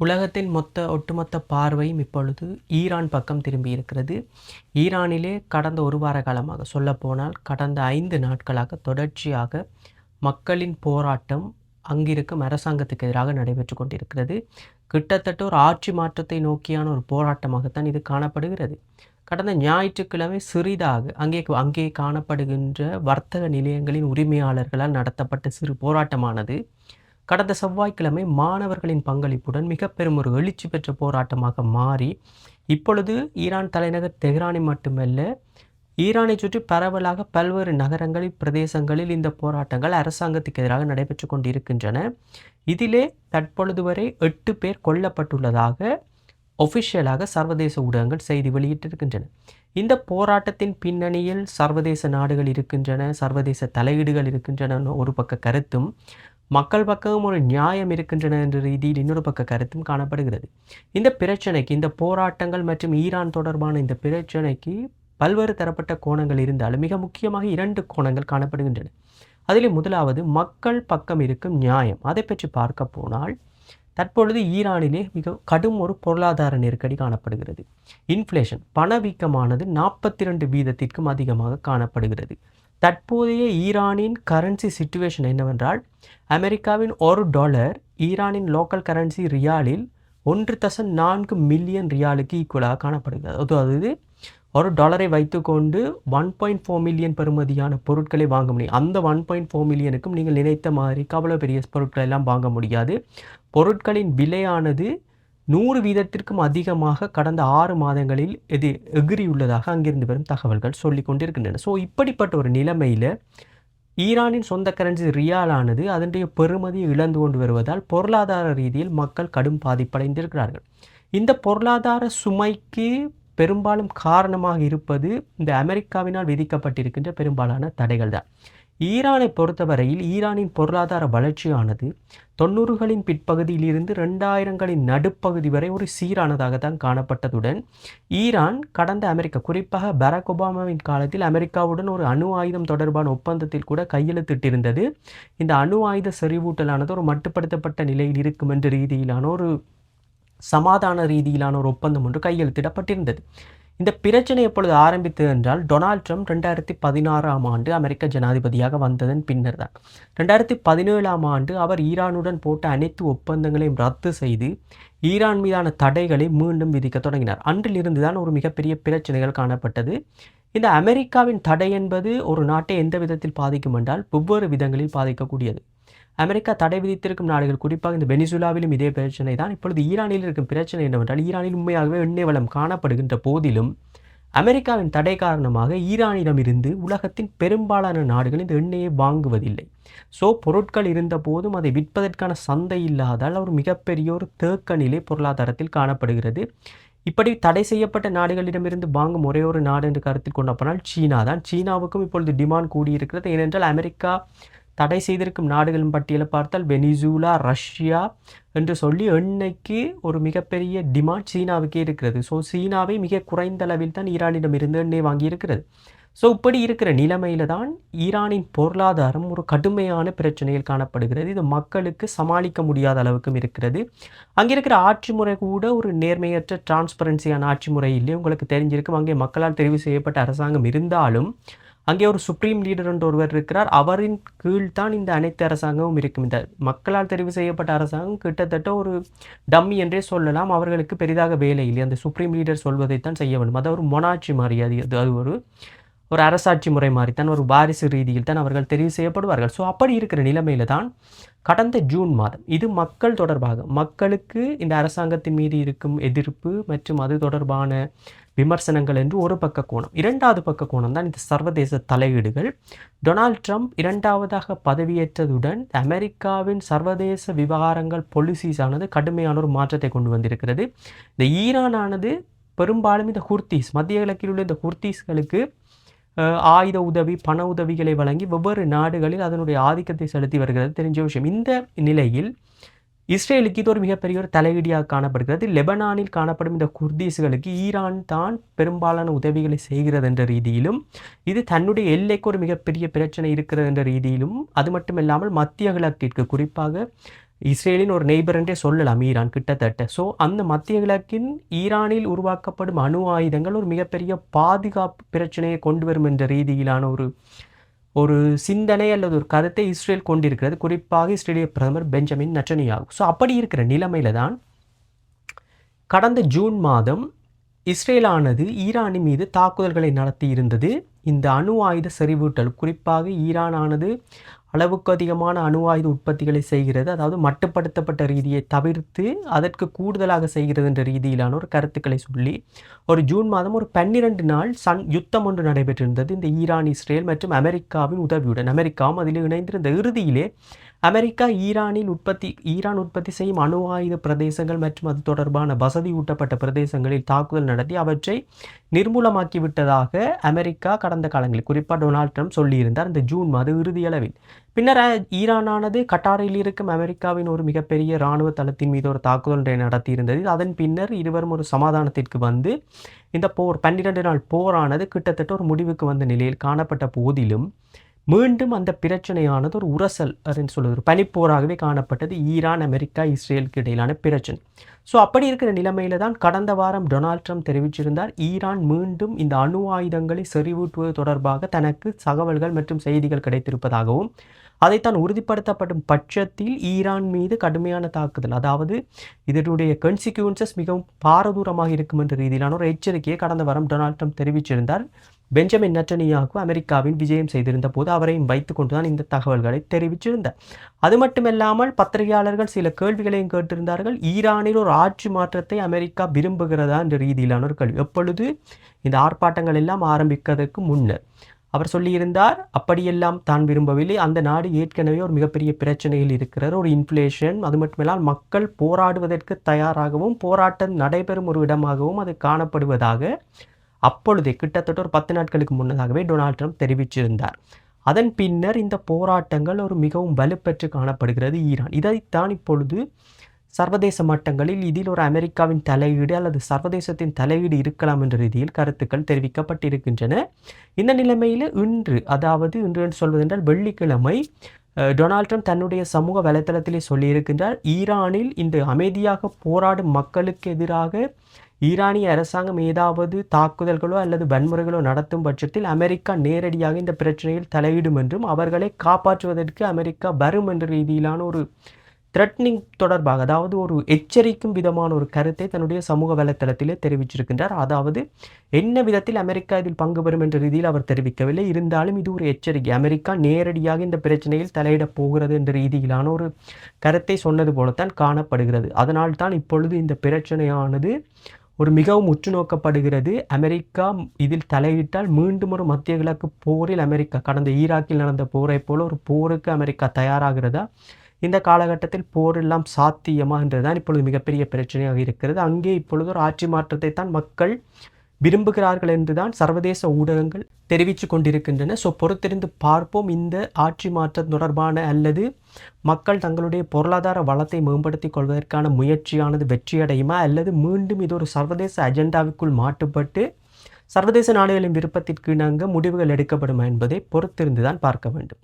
உலகத்தின் மொத்த ஒட்டுமொத்த பார்வையும் இப்பொழுது ஈரான் பக்கம் திரும்பி இருக்கிறது ஈரானிலே கடந்த ஒரு வார காலமாக சொல்லப்போனால் கடந்த ஐந்து நாட்களாக தொடர்ச்சியாக மக்களின் போராட்டம் அங்கிருக்கும் அரசாங்கத்துக்கு எதிராக நடைபெற்று கொண்டிருக்கிறது. கிட்டத்தட்ட ஒரு ஆட்சி மாற்றத்தை நோக்கியான ஒரு போராட்டமாகத்தான் இது காணப்படுகிறது. கடந்த ஞாயிற்றுக்கிழமை சிறிதாக அங்கே அங்கே காணப்படுகின்ற வர்த்தக நிலையங்களின் உரிமையாளர்களால் நடத்தப்பட்ட சிறு போராட்டமானது கடந்த செவ்வாய்க்கிழமை மாணவர்களின் பங்களிப்புடன் மிக பெரும் ஒரு எழுச்சி பெற்ற போராட்டமாக மாறி இப்பொழுது ஈரான் தலைநகர் தெஹ்ரானை மட்டுமல்ல ஈரானை சுற்றி பரவலாக பல்வேறு நகரங்களில் பிரதேசங்களில் இந்த போராட்டங்கள் அரசாங்கத்துக்கு எதிராக நடைபெற்று கொண்டிருக்கின்றன. இதிலே தற்பொழுது வரை எட்டு பேர் கொல்லப்பட்டுள்ளதாக ஒஃபிஷியலாக சர்வதேச ஊடகங்கள் செய்தி வெளியிட்டிருக்கின்றன. இந்த போராட்டத்தின் பின்னணியில் சர்வதேச நாடுகள் இருக்கின்றன சர்வதேச தலையீடுகள் இருக்கின்றன ஒரு பக்க கருத்தும் மக்கள் பக்கமும் ஒரு நியாயம் இருக்கின்றன என்ற ரீதியில் இன்னொரு பக்க கருத்தும் காணப்படுகிறது. இந்த பிரச்சனைக்கு இந்த போராட்டங்கள் மற்றும் ஈரான் தொடர்பான இந்த பிரச்சனைக்கு பல்வேறு தரப்பட்ட கோணங்கள் இருந்தாலும் மிக முக்கியமாக இரண்டு கோணங்கள் காணப்படுகின்றன. அதில் முதலாவது மக்கள் பக்கம் இருக்கும் நியாயம். அதை பற்றி பார்க்க போனால் தற்பொழுது ஈரானிலே மிக கடும் ஒரு பொருளாதார நெருக்கடி காணப்படுகிறது. இன்ஃப்ளேஷன் பணவீக்கமானது நாற்பத்தி ரெண்டு வீதத்திற்கும் அதிகமாக காணப்படுகிறது. தற்போதைய ஈரானின் கரன்சி சுச்சுவேஷன் என்னவென்றால் அமெரிக்காவின் ஒரு டாலர் ஈரானின் லோக்கல் கரன்சி ரியாலில் ஒன்று தசம் நான்கு மில்லியன் ரியாலுக்கு ஈக்குவலாக காணப்படுகிறது. அதாவது ஒரு டாலரை வைத்துக்கொண்டு ஒன் பாயிண்ட் ஃபோர் மில்லியன் பெறுமதியான பொருட்களை வாங்க முடியும். அந்த ஒன் பாயிண்ட் ஃபோர் மில்லியனுக்கும் நீங்கள் நினைத்த மாதிரி அவ்வளோ பெரிய பொருட்களை எல்லாம் வாங்க முடியாது. பொருட்களின் விலையானது நூறு வீதத்திற்கும் அதிகமாக கடந்த ஆறு மாதங்களில் எது எகிரியுள்ளதாக அங்கிருந்து வரும் தகவல்கள் சொல்லி கொண்டிருக்கின்றன. ஸோ இப்படிப்பட்ட ஒரு நிலைமையில் ஈரானின் சொந்த கரன்சி ரியாலானது அதனுடைய பெறுமதியை இழந்து கொண்டு வருவதால் பொருளாதார ரீதியில் மக்கள் கடும் பாதிப்படைந்திருக்கிறார்கள். இந்த பொருளாதார சுமைக்கு பெரும்பாலும் காரணமாக இருப்பது இந்த அமெரிக்காவினால் விதிக்கப்பட்டிருக்கின்ற பெரும்பாலான தடைகள் தான் ஈரானை பொறுத்தவரையில் ஈரானின் பொருளாதார வளர்ச்சியானது தொண்ணூறுகளின் பிற்பகுதியில் இருந்து ரெண்டாயிரங்களின் நடுப்பகுதி வரை ஒரு சீரானதாக தான் காணப்பட்டதுடன் ஈரான் கடந்த அமெரிக்கா குறிப்பாக பராக் ஒபாமாவின் காலத்தில் அமெரிக்காவுடன் ஒரு அணு ஆயுதம் தொடர்பான ஒப்பந்தத்தில் கூட கையெழுத்திட்டிருந்தது. இந்த அணு ஆயுத செறிவூட்டலானது ஒரு மட்டுப்படுத்தப்பட்ட நிலையில் இருக்கும் என்ற ரீதியிலான ஒரு சமாதான ரீதியிலான ஒரு ஒப்பந்தம் ஒன்று கையெழுத்திடப்பட்டிருந்தது. இந்த பிரச்சனை எப்பொழுது ஆரம்பித்தது என்றால் டொனால்ட் ட்ரம்ப் ரெண்டாயிரத்தி பதினாறாம் ஆண்டு அமெரிக்க ஜனாதிபதியாக வந்ததன் பின்னர் தான். ரெண்டாயிரத்தி பதினேழாம் ஆண்டு அவர் ஈரானுடன் போட்ட அனைத்து ஒப்பந்தங்களையும் ரத்து செய்து ஈரான் மீதான தடைகளை மீண்டும் விதிக்க தொடங்கினார். அன்றிலிருந்து தான் ஒரு மிகப்பெரிய பிரச்சனைகள் காணப்பட்டது. இந்த அமெரிக்காவின் தடை என்பது ஒரு நாட்டை எந்த விதத்தில் பாதிக்கும் என்றால் வெவ்வேறு விதங்களில் பாதிக்கக்கூடியது. அமெரிக்கா தடை விதித்திருக்கும் நாடுகள் குறிப்பாக இந்த வெனிசுலாவிலும் இதே பிரச்சனை தான். இப்பொழுது ஈரானில் இருக்கும் பிரச்சனை என்னவென்றால் ஈரானில் உண்மையாகவே எண்ணெய் வளம் காணப்படுகின்ற போதிலும் அமெரிக்காவின் தடை காரணமாக ஈரானிடமிருந்து உலகத்தின் பெரும்பாலான நாடுகள் இந்த எண்ணெயை வாங்குவதில்லை. ஸோ பொருட்கள் இருந்த போதும் அதை விற்பதற்கான சந்தை இல்லாதால் ஒரு மிகப்பெரிய ஒரு தேக்க நிலை பொருளாதாரத்தில் காணப்படுகிறது. இப்படி தடை செய்யப்பட்ட நாடுகளிடமிருந்து வாங்கும் ஒரே ஒரு நாடு என்று கருத்தில் கொண்ட போனால் சீனா தான். சீனாவுக்கும் இப்பொழுது டிமாண்ட் கூடியிருக்கிறது. ஏனென்றால் அமெரிக்கா தடை செய்திருக்கும் நாடுகளின் பட்டியலை பார்த்தால் வெனிசூலா ரஷ்யா என்று சொல்லி எண்ணெய்க்கு ஒரு மிகப்பெரிய டிமாண்ட் சீனாவுக்கே இருக்கிறது. ஸோ சீனாவை மிக குறைந்த அளவில் தான் ஈரானிடம் இருந்து எண்ணெய் வாங்கியிருக்கிறது. ஸோ இப்படி இருக்கிற நிலைமையில தான் ஈரானின் பொருளாதாரம் ஒரு கடுமையான பிரச்சனையில் காணப்படுகிறது. இது மக்களுக்கு சமாளிக்க முடியாத அளவுக்கும் இருக்கிறது. அங்கே இருக்கிற ஆட்சி முறை கூட ஒரு நேர்மையற்ற டிரான்ஸ்பரன்சியான ஆட்சி முறை இல்லை உங்களுக்கு தெரிஞ்சிருக்கும். அங்கே மக்களால் தெரிவு செய்யப்பட்ட அரசாங்கம் இருந்தாலும் அங்கே ஒரு சுப்ரீம் லீடர் என்று ஒருவர் இருக்கிறார். அவரின் கீழ்தான் இந்த அனைத்து அரசாங்கமும் இருக்கும். இந்த மக்களால் தெரிவு செய்யப்பட்ட அரசாங்கம் கிட்டத்தட்ட ஒரு டம்மி என்றே சொல்லலாம். அவர்களுக்கு பெரிதாக வேலை இல்லை. அந்த சுப்ரீம் லீடர் சொல்வதைத்தான் செய்ய வேண்டும். அது ஒரு மொனாட்சி மாதிரி. அது அது அது ஒரு ஒரு அரசாட்சி முறை மாதிரி. தான் ஒரு வாரிசு ரீதியில் தான் அவர்கள் தெரிவு செய்யப்படுவார்கள். ஸோ அப்படி இருக்கிற நிலைமையில தான் கடந்த ஜூன் மாதம் இது மக்கள் தொடர்பாக மக்களுக்கு இந்த அரசாங்கத்தின் மீது இருக்கும் எதிர்ப்பு மற்றும் அது தொடர்பான விமர்சனங்கள் என்று ஒரு பக்க கோணம். இரண்டாவது பக்க கோணம் தான் இந்த சர்வதேச தலையீடுகள். டொனால்ட் ட்ரம்ப் இரண்டாவதாக பதவியேற்றதுடன் அமெரிக்காவின் சர்வதேச விவகாரங்கள் பொலிசிஸானது கடுமையான ஒரு மாற்றத்தை கொண்டு வந்திருக்கிறது. இந்த ஈரானானது பெரும்பாலும் இந்த ஹுர்தீஸ் மத்திய கிழக்கில் உள்ள இந்த ஹுர்தீஸ்களுக்கு ஆயுத உதவி பண உதவிகளை வழங்கி வெவ்வேறு நாடுகளில் அதனுடைய ஆதிக்கத்தை செலுத்தி வருகிறது. தெரிஞ்ச விஷயம். இந்த நிலையில் இஸ்ரேலுக்கு இது ஒரு மிகப்பெரிய ஒரு தலையீடியாக காணப்படுகிறது. லெபனானில் காணப்படும் இந்த குர்தீஸ்களுக்கு ஈரான் தான் பெரும்பாலான உதவிகளை செய்கிறது என்ற ரீதியிலும் இது தன்னுடைய எல்லைக்கு ஒரு மிகப்பெரிய பிரச்சனை இருக்கிறது என்ற ரீதியிலும் அது மட்டுமில்லாமல் மத்திய கிழக்கிற்கு குறிப்பாக இஸ்ரேலின் ஒரு நெய்பர் என்றே சொல்லலாம் ஈரான் கிட்டத்தட்ட. ஸோ அந்த மத்திய கிழக்கின் ஈரானில் உருவாக்கப்படும் அணு ஆயுதங்கள் ஒரு மிகப்பெரிய பாதுகாப்பு பிரச்சனையை கொண்டு வரும் என்ற ரீதியிலான ஒரு ஒரு சிந்தனை அல்லது ஒரு கருத்தை இஸ்ரேல் கொண்டிருக்கிறது. குறிப்பாக இஸ்ரேலிய பிரதமர் பெஞ்சமின் நச்சனியாகும் ஸோ அப்படி இருக்கிற நிலைமையில தான் கடந்த ஜூன் மாதம் இஸ்ரேலானது ஈரானின் மீது தாக்குதல்களை நடத்தி இருந்தது. இந்த அணு ஆயுத செறிவூட்டல் குறிப்பாக ஈரானானது அளவுக்கு அதிகமான அணு ஆயுத உற்பத்திகளை செய்கிறது அதாவது மட்டுப்படுத்தப்பட்ட ரீதியை தவிர்த்து அதற்கு கூடுதலாக செய்கிறதுன்ற ரீதியிலான ஒரு கருத்துக்களை சொல்லி ஒரு ஜூன் மாதம் ஒரு பன்னிரண்டு நாள் சன் யுத்தம் ஒன்று நடைபெற்றிருந்தது. இந்த ஈரான் இஸ்ரேல் மற்றும் அமெரிக்காவின் உதவியுடன் அமெரிக்காவும் அதில் இணைந்திருந்த இறுதியிலே அமெரிக்கா ஈரானில் உற்பத்தி ஈரான் உற்பத்தி செய்யும் அணு ஆயுத பிரதேசங்கள் மற்றும் அது தொடர்பான வசதியூட்டப்பட்ட பிரதேசங்களில் தாக்குதல் நடத்தி அவற்றை நிர்மூலமாக்கி விட்டதாக அமெரிக்கா கடந்த காலங்களில் குறிப்பாக டொனால்ட் ட்ரம்ப் சொல்லியிருந்தார். இந்த ஜூன் மாத இறுதியளவில். பின்னர் ஈரானானது கட்டாரில் இருக்கும் அமெரிக்காவின் ஒரு மிகப்பெரிய இராணுவ தளத்தின் மீது ஒரு தாக்குதல் ஒன்றை நடத்தியிருந்தது. அதன் பின்னர் இருவரும் ஒரு சமாதானத்திற்கு வந்து இந்த போர் பன்னிரண்டு நாள் போரானது கிட்டத்தட்ட ஒரு முடிவுக்கு வந்த நிலையில் காணப்பட்ட போதிலும் மீண்டும் அந்த பிரச்சனையானது ஒரு உரசல் அப்படின்னு சொல்லுவது ஒரு பனிப்போராகவே காணப்பட்டது. ஈரான் அமெரிக்கா இஸ்ரேலுக்கு இடையிலான பிரச்சனை. ஸோ அப்படி இருக்கிற நிலைமையில தான் கடந்த வாரம் டொனால்ட் ட்ரம்ப் தெரிவிச்சிருந்தார். ஈரான் மீண்டும் இந்த அணு ஆயுதங்களை செறிவூட்டுவது தொடர்பாக தனக்கு தகவல்கள் மற்றும் செய்திகள் கிடைத்திருப்பதாகவும் அதைத்தான் உறுதிப்படுத்தப்படும் பட்சத்தில் ஈரான் மீது கடுமையான தாக்குதல். அதாவது இதனுடைய கன்சிக்யூன்சஸ் மிகவும் பாரதூரமாக இருக்கும் என்ற ரீதியிலான ஒரு எச்சரிக்கையை கடந்த வாரம் டொனால்ட் ட்ரம்ப் தெரிவிச்சிருந்தார். பெஞ்சமின் நட்டனியாகு அமெரிக்காவின் விஜயம் செய்திருந்த போது அவரையும் வைத்து கொண்டுதான் இந்த தகவல்களை தெரிவிச்சிருந்தார். அது மட்டுமல்லாமல் பத்திரிகையாளர்கள் சில கேள்விகளையும் கேட்டிருந்தார்கள். ஈரானில் ஒரு ஆட்சி மாற்றத்தை அமெரிக்கா விரும்புகிறதா என்ற ரீதியிலான ஒரு கேள்வி. எப்பொழுது? இந்த ஆர்ப்பாட்டங்கள் எல்லாம் ஆரம்பிக்கிறதுக்கு முன்னர். அவர் சொல்லியிருந்தார் அப்படியெல்லாம் தான் விரும்பவில்லை. அந்த நாடு ஏற்கனவே ஒரு மிகப்பெரிய பிரச்சனையில் இருக்கிற ஒரு இன்ஃப்ளேஷன் அது மட்டுமில்லால் மக்கள் போராடுவதற்கு தயாராகவும் போராட்டம் நடைபெறும் ஒரு இடமாகவும் அது காணப்படுவதாக அப்பொழுதே கிட்டத்தட்ட ஒரு பத்து நாட்களுக்கு முன்னதாகவே டொனால்ட் ட்ரம்ப் தெரிவிச்சிருந்தார். அதன் பின்னர் இந்த போராட்டங்கள் ஒரு மிகவும் வலுப்பெற்று காணப்படுகிறது ஈரான். இதைத்தான் இப்பொழுது சர்வதேச மட்டங்களில் இதில் ஒரு அமெரிக்காவின் தலையீடு அல்லது சர்வதேசத்தின் தலையீடு இருக்கலாம் என்ற ரீதியில் கருத்துக்கள் தெரிவிக்கப்பட்டிருக்கின்றன. இந்த நிலைமையில் இன்று அதாவது இன்று என்று சொல்வதென்றால் வெள்ளிக்கிழமை டொனால்ட் ட்ரம்ப் தன்னுடைய சமூக வலைத்தளத்திலே சொல்லியிருக்கின்றார் ஈரானில் இந்த அமைதியாக போராடும் மக்களுக்கு எதிராக ஈரானிய அரசாங்கம் ஏதாவது தாக்குதல்களோ அல்லது வன்முறைகளோ நடத்தும் பட்சத்தில் அமெரிக்கா நேரடியாக இந்த பிரச்சனையில் தலையிடும் என்றும் அவர்களை காப்பாற்றுவதற்கு அமெரிக்கா வரும் என்ற ரீதியிலான ஒரு த்ரெட்னிங் தொடர்பாக அதாவது ஒரு எச்சரிக்கும் விதமான ஒரு கருத்தை தன்னுடைய சமூக வலைத்தளத்திலே தெரிவிச்சிருக்கின்றார். அதாவது என்ன விதத்தில் அமெரிக்கா இதில் பங்கு பெறும் என்ற ரீதியில் அவர் தெரிவிக்கவில்லை. இருந்தாலும் இது ஒரு எச்சரிக்கை. அமெரிக்கா நேரடியாக இந்த பிரச்சனையில் தலையிடப் போகிறது என்ற ரீதியிலான ஒரு கருத்தை சொன்னது போலத்தான் காணப்படுகிறது. அதனால் தான் இப்பொழுது இந்த பிரச்சனையானது ஒரு மிகவும் உற்று நோக்கப்படுகிறது அமெரிக்கா இதில் தலையிட்டால் மீண்டும் ஒரு மத்திய கிழக்கு போரில் அமெரிக்கா கடந்த ஈராக்கில் நடந்த போரை போல ஒரு போருக்கு அமெரிக்கா தயாராகிறதா? இந்த காலகட்டத்தில் போர் எல்லாம் சாத்தியமா என்றுதான் இப்பொழுது மிகப்பெரிய பிரச்சனையாக இருக்கிறது. அங்கே இப்பொழுது ஒரு ஆட்சி மாற்றத்தை தான் மக்கள் விரும்புகிறார்கள் என்றுதான் சர்வதேச ஊடகங்கள் தெரிவித்து கொண்டிருக்கின்றன. ஸோ பொறுத்திருந்து பார்ப்போம் இந்த ஆட்சி மாற்றம் தொடர்பான அல்லது மக்கள் தங்களுடைய பொருளாதார வளத்தை மேம்படுத்திக் கொள்வதற்கான முயற்சியானது வெற்றியடையுமா? அல்லது மீண்டும் இது ஒரு சர்வதேச அஜெண்டாவுக்குள் மாட்டுப்பட்டு சர்வதேச நாடுகளின் விருப்பத்திற்கு இணங்க முடிவுகள் எடுக்கப்படுமா என்பதை பொறுத்திருந்து தான் பார்க்க வேண்டும்.